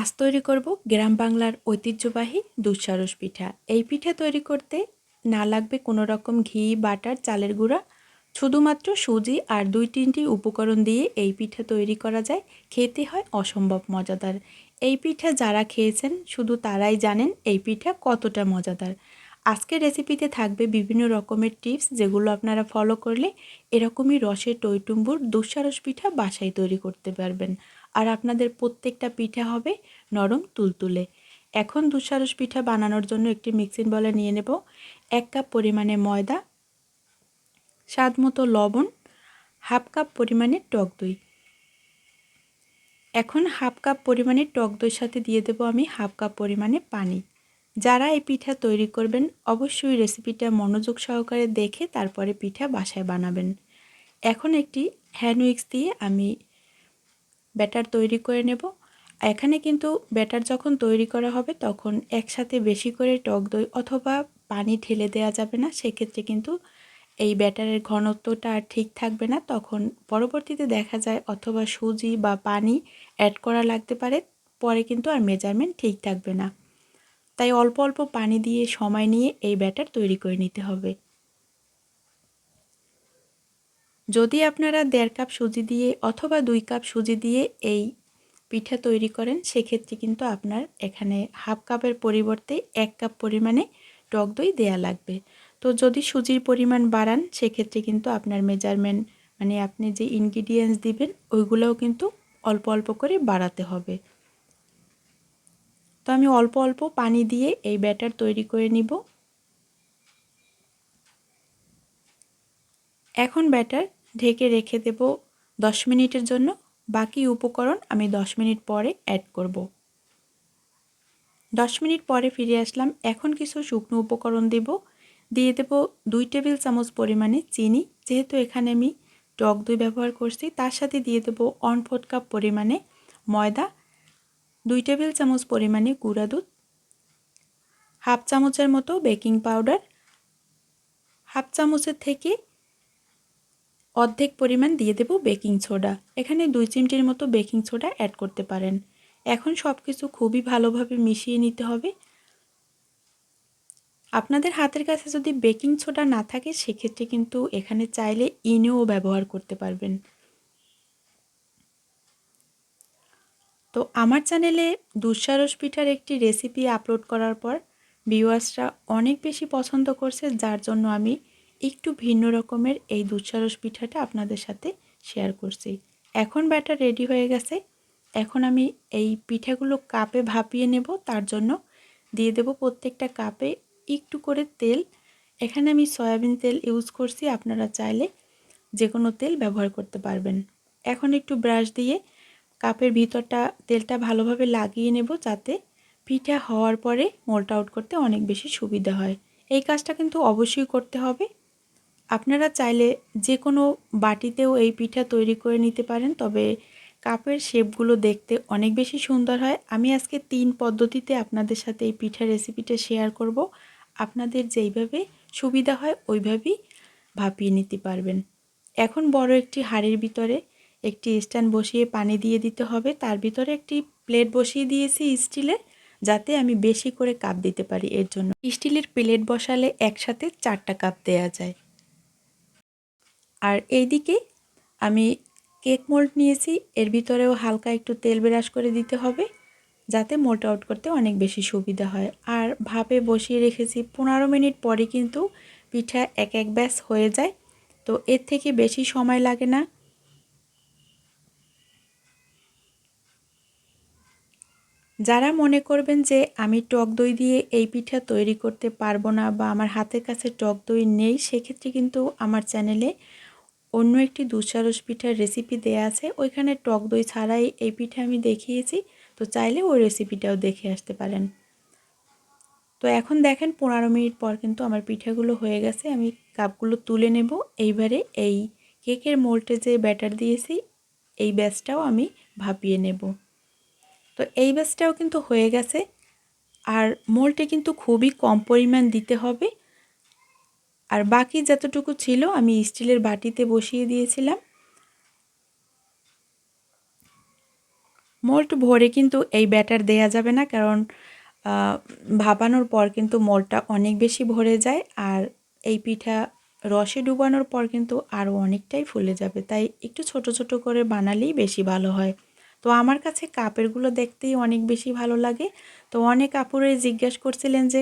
আজ তৈরি করব গ্রাম বাংলার ঐতিহ্যবাহী দুঃসারস পিঠা। এই পিঠা তৈরি করতে না লাগবে কোনো রকম ঘি, বাটার, চালের গুঁড়া, শুধুমাত্র সুজি আর দুই তিনটি উপকরণ দিয়ে এই পিঠা তৈরি করা যায়। খেতে হয় অসম্ভব মজাদার। এই পিঠা যারা খেয়েছেন, শুধু তারাই জানেন এই পিঠা কতটা মজাদার। আজকের রেসিপিতে থাকবে বিভিন্ন রকমের টিপস যেগুলো আপনারা ফলো করলে এরকমই রসের টইটুম্বুর দুঃসারস পিঠা বাসায় তৈরি করতে পারবেন। আর আপনাদের প্রত্যেকটা পিঠা হবে নরম তুলতুলে। এখন দুঃসারস পিঠা বানানোর জন্য একটি মিক্সিং বলে নিয়ে নেব। এক কাপ পরিমাণে ময়দা, স্বাদ মতো লবণ, হাফ কাপ পরিমাণে টক দই। এখন হাফ কাপ পরিমাণে টক দইয়ের সাথে দিয়ে দেবো আমি হাফ কাপ পরিমাণে পানি। যারা এই পিঠা তৈরি করবেন, অবশ্যই রেসিপিটা মনোযোগ সহকারে দেখে তারপরে পিঠা বাসায় বানাবেন। এখন একটি হ্যান্ড উইক্স দিয়ে আমি ব্যাটার তৈরি করে নেব। এখানে কিন্তু ব্যাটার যখন তৈরি করা হবে, তখন একসাথে বেশি করে টক দই অথবা পানি ঢেলে দেওয়া যাবে না। সেক্ষেত্রে কিন্তু এই ব্যাটারের ঘনত্বটা আর ঠিক থাকবে না। তখন পরবর্তীতে দেখা যায় অথবা সুজি বা পানি অ্যাড করা লাগতে পারে। পরে কিন্তু আর মেজারমেন্ট ঠিক থাকবে না। তাই অল্প অল্প পানি দিয়ে সময় নিয়ে এই ব্যাটার তৈরি করে নিতে হবে। যদি আপনারা দেড় কাপ সুজি দিয়ে অথবা দুই কাপ সুজি দিয়ে এই পিঠা তৈরি করেন, সেক্ষেত্রে কিন্তু আপনার এখানে হাফ কাপের পরিবর্তে এক কাপ পরিমাণে টক দই দেয়া লাগবে। তো যদি সুজির পরিমাণ বাড়ান, সেক্ষেত্রে কিন্তু আপনার মেজারমেন্ট মানে আপনি যে ইনগ্রিডিয়েন্টস দিবেন, ওইগুলোও কিন্তু অল্প অল্প করে বাড়াতে হবে। তো আমি অল্প অল্প পানি দিয়ে এই ব্যাটার তৈরি করে নিব। এখন ব্যাটার ঢেকে রেখে দেব দশ মিনিটের জন্য। বাকি উপকরণ আমি দশ মিনিট পরে অ্যাড করব। দশ মিনিট পরে ফিরে আসলাম। এখন কিছু শুকনো উপকরণ দেব। দিয়ে দেব দুই টেবিল চামচ পরিমাণে চিনি। যেহেতু এখানে আমি টক দই ব্যবহার করছি, তার সাথে দিয়ে দেব ফোর্থ কাপ পরিমাণে ময়দা, দুই টেবিল চামচ পরিমাণে গুঁড়া দুধ, হাফ চামচের মতো বেকিং পাউডার, হাফ চামচের থেকে অর্ধেক পরিমাণ দিয়ে দেব বেকিং সোডা। এখানে দুই চিমটির মতো বেকিং সোডা অ্যাড করতে পারেন। এখন সব কিছু খুবই ভালোভাবে মিশিয়ে নিতে হবে। আপনাদের হাতের কাছে যদি বেকিং সোডা না থাকে, সেক্ষেত্রে কিন্তু এখানে চাইলে ইনেও ব্যবহার করতে পারবেন। তো আমার চ্যানেলে দুঃসারস পিঠার একটি রেসিপি আপলোড করার পর ভিউয়ার্সরা অনেক বেশি পছন্দ করছে, যার জন্য আমি একটু ভিন্ন রকমের এই দুধসারস পিঠাটা আপনাদের সাথে শেয়ার করছি। এখন ব্যাটার রেডি হয়ে গেছে। এখন আমি এই পিঠাগুলো কাপে ভাপিয়ে নেব, তার জন্য দিয়ে দেব প্রত্যেকটা কাপে একটু করে তেল। এখানে আমি সয়াবিন তেল ইউজ করছি, আপনারা চাইলে যে কোনো তেল ব্যবহার করতে পারবেন। এখন একটু ব্রাশ দিয়ে কাপের ভিতরটা, তেলটা ভালোভাবে লাগিয়ে নেব যাতে পিঠা হওয়ার পরে মোল্ট আউট করতে অনেক বেশি সুবিধা হয়। এই কাজটা কিন্তু অবশ্যই করতে হবে। আপনারা চাইলে যে কোনো বাটিতেও এই পিঠা তৈরি করে নিতে পারেন, তবে কাপের শেপগুলো দেখতে অনেক বেশি সুন্দর হয়। আমি আজকে তিন পদ্ধতিতে আপনাদের সাথে এই পিঠা রেসিপিটা শেয়ার করব। আপনাদের যেইভাবে সুবিধা হয়, ওইভাবেই ভাপিয়ে নিতে পারবেন। এখন বড় একটি হাঁড়ির ভিতরে একটি স্ট্যান্ড বসিয়ে পানি দিয়ে দিতে হবে। তার ভিতরে একটি প্লেট বসিয়ে দিয়েছি স্টিলের যাতে আমি বেশি করে কাপ দিতে পারি। এর জন্য স্টিলের প্লেট বসালে একসাথে চারটা কাপ দেয়া যায়। আর এইদিকে আমি কেক মোল্ড নিয়েছি। এর ভিতরেও হালকা একটু তেল ব্রাশ করে দিতে হবে, যাতে মোল্ট আউট করতে অনেক বেশি সুবিধা হয়। আর ভাপে বসিয়ে রেখেছি পনেরো মিনিট পরে কিন্তু পিঠা এক এক ব্যাস হয়ে যায়, তো এর থেকে বেশি সময় লাগে না। যারা মনে করবেন যে আমি টক দই দিয়ে এই পিঠা তৈরি করতে পারব না বা আমার হাতের কাছে টক দই নেই, সেক্ষেত্রে কিন্তু আমার চ্যানেলে অন্য একটি দুঃসারস পিঠার রেসিপি দেয়া আছে। ওইখানে টক দই ছাড়াই এই পিঠা আমি দেখিয়েছি। তো চাইলে ওই রেসিপিটাও দেখে আসতে পারেন। তো এখন দেখেন পনেরো মিনিট পর কিন্তু আমার পিঠাগুলো হয়ে গেছে। আমি কাপগুলো তুলে নেব। এইবারে এই কেকের মোল্টে যে ব্যাটার দিয়েছি, এই ব্যাচটাও আমি ভাপিয়ে নেব। তো এই ব্যাচটাও কিন্তু হয়ে গেছে। আর মোল্টে কিন্তু খুবই কম পরিমাণ দিতে হবে। আর বাকি যতটুকু ছিল আমি স্টিলের বাটিতে বসিয়ে দিয়েছিলাম। মোল্ড ভরে কিন্তু এই ব্যাটার দেয়া যাবে না, কারণ ভাপানোর পর কিন্তু মোলটা অনেক বেশি ভরে যায় আর এই পিঠা রসে ডুবানোর পর কিন্তু আরও অনেকটাই ফুলে যাবে। তাই একটু ছোট ছোট করে বানালেই বেশি ভালো হয়। তো আমার কাছে কাপেরগুলো দেখতেই অনেক বেশি ভালো লাগে। তো অনেক আপুরাই জিজ্ঞেস করছিলেন যে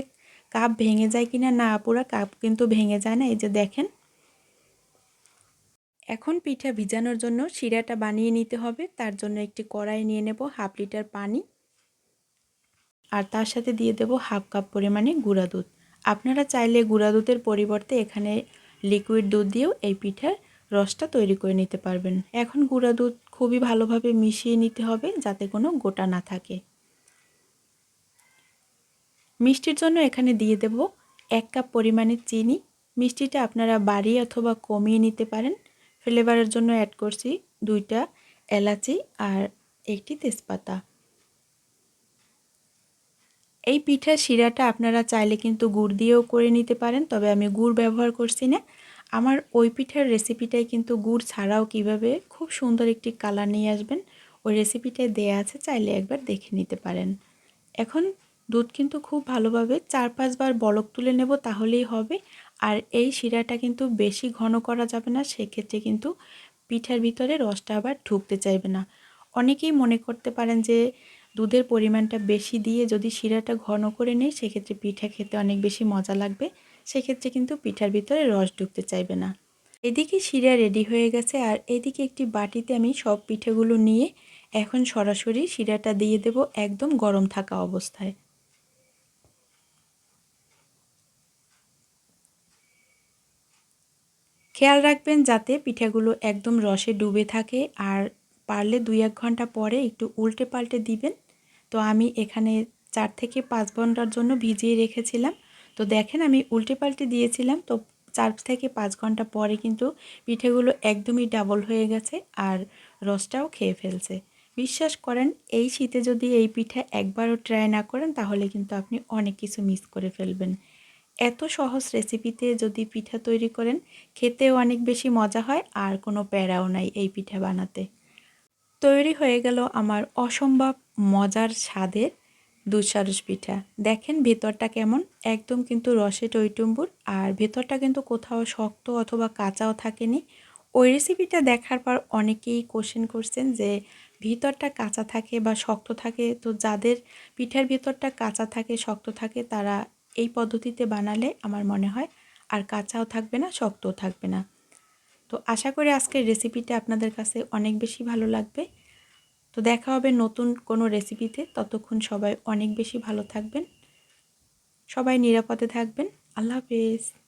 কাপ ভেঙে যায় কিনা না আপুরা কাপ কিন্তু ভেঙে যায় না, এই যে দেখেন। এখন পিঠা ভিজানোর জন্য শিরাটা বানিয়ে নিতে হবে, তার জন্য একটি কড়াই নিয়ে নেব হাফ লিটার পানি। আর তার সাথে দিয়ে দেব হাফ কাপ পরিমাণে গুঁড়া দুধ। আপনারা চাইলে গুঁড়া দুধের পরিবর্তে এখানে লিকুইড দুধ দিয়েও এই পিঠার রসটা তৈরি করে নিতে পারবেন। এখন গুঁড়া দুধ খুবই ভালোভাবে মিশিয়ে নিতে হবে, যাতে কোনো গোটা না থাকে। মিষ্টির জন্য এখানে দিয়ে দেব এক কাপ পরিমাণে চিনি। মিষ্টিটা আপনারা বাড়িয়ে অথবা কমিয়ে নিতে পারেন। ফ্লেভারের জন্য অ্যাড করছি দুইটা এলাচি আর একটি তেজপাতা। এই পিঠার শিরাটা আপনারা চাইলে কিন্তু গুড় দিয়েও করে নিতে পারেন, তবে আমি গুড় ব্যবহার করছি না। আমার ওই পিঠার রেসিপিটাই কিন্তু গুড় ছাড়াও কীভাবে খুব সুন্দর একটি কালার নিয়ে আসবেন, ওই রেসিপিটাই দেয়া আছে, চাইলে একবার দেখে নিতে পারেন। এখন দুধ কিন্তু খুব ভালোভাবে চার পাঁচবার বলক তুলে নেব তাহলেই হবে। আর এই শিরাটা কিন্তু বেশি ঘন করা যাবে না, সেক্ষেত্রে কিন্তু পিঠার ভিতরে রসটা আবার ঢুকতে চাইবে না। অনেকেই মনে করতে পারেন যে দুধের পরিমাণটা বেশি দিয়ে যদি শিরাটা ঘন করে নেই, সেক্ষেত্রে পিঠা খেতে অনেক বেশি মজা লাগবে। সেক্ষেত্রে কিন্তু পিঠার ভিতরে রস ঢুকতে চাইবে না। এদিকে শিরা রেডি হয়ে গেছে আর এদিকে একটি বাটিতে আমি সব পিঠেগুলো নিয়ে এখন সরাসরি শিরাটা দিয়ে দেব একদম গরম থাকা অবস্থায়। খেয়াল রাখবেন যাতে পিঠাগুলো একদম রসে ডুবে থাকে আর পারলে দুই এক ঘণ্টা পরে একটু উল্টে পাল্টে দিবেন। তো আমি এখানে চার থেকে পাঁচ ঘণ্টার জন্য ভিজিয়ে রেখেছিলাম। তো দেখেন আমি উল্টে পাল্টে দিয়েছিলাম। তো চার থেকে পাঁচ ঘণ্টা পরে কিন্তু পিঠেগুলো একদমই ডাবল হয়ে গেছে আর রসটাও খেয়ে ফেলছে। বিশ্বাস করেন, এই শীতে যদি এই পিঠা একবারও ট্রাই না করেন, তাহলে কিন্তু আপনি অনেক কিছু মিস করে ফেলবেন। এত সহজ রেসিপিতে যদি পিঠা তৈরি করেন, খেতেও অনেক বেশি মজা হয় আর কোনো প্যারাও নাই এই পিঠা বানাতে। তৈরি হয়ে গেল আমার অসম্ভব মজার স্বাদের দুধসারস পিঠা। দেখেন ভেতরটা কেমন, একদম কিন্তু রসে টইটুম্বুর আর ভেতরটা কিন্তু কোথাও শক্ত অথবা কাঁচাও থাকেনি। ওই রেসিপিটা দেখার পর অনেকেই কোশ্চেন করছেন যে, ভিতরটা কাঁচা থাকে বা শক্ত থাকে? তো যাদের পিঠার ভিতরটা কাঁচা থাকে, শক্ত থাকে, তারা এই পদ্ধতিতে বানালে আমার মনে হয় আর কাঁচাও থাকবে না, শক্তও থাকবে না। তো আশা করি আজকের রেসিপিটা আপনাদের কাছে অনেক বেশি ভালো লাগবে। তো দেখা হবে নতুন কোনো রেসিপিতে ততক্ষণ সবাই অনেক বেশি ভালো থাকবেন। সবাই নিরাপদে থাকবেন। আল্লাহ হাফেজ।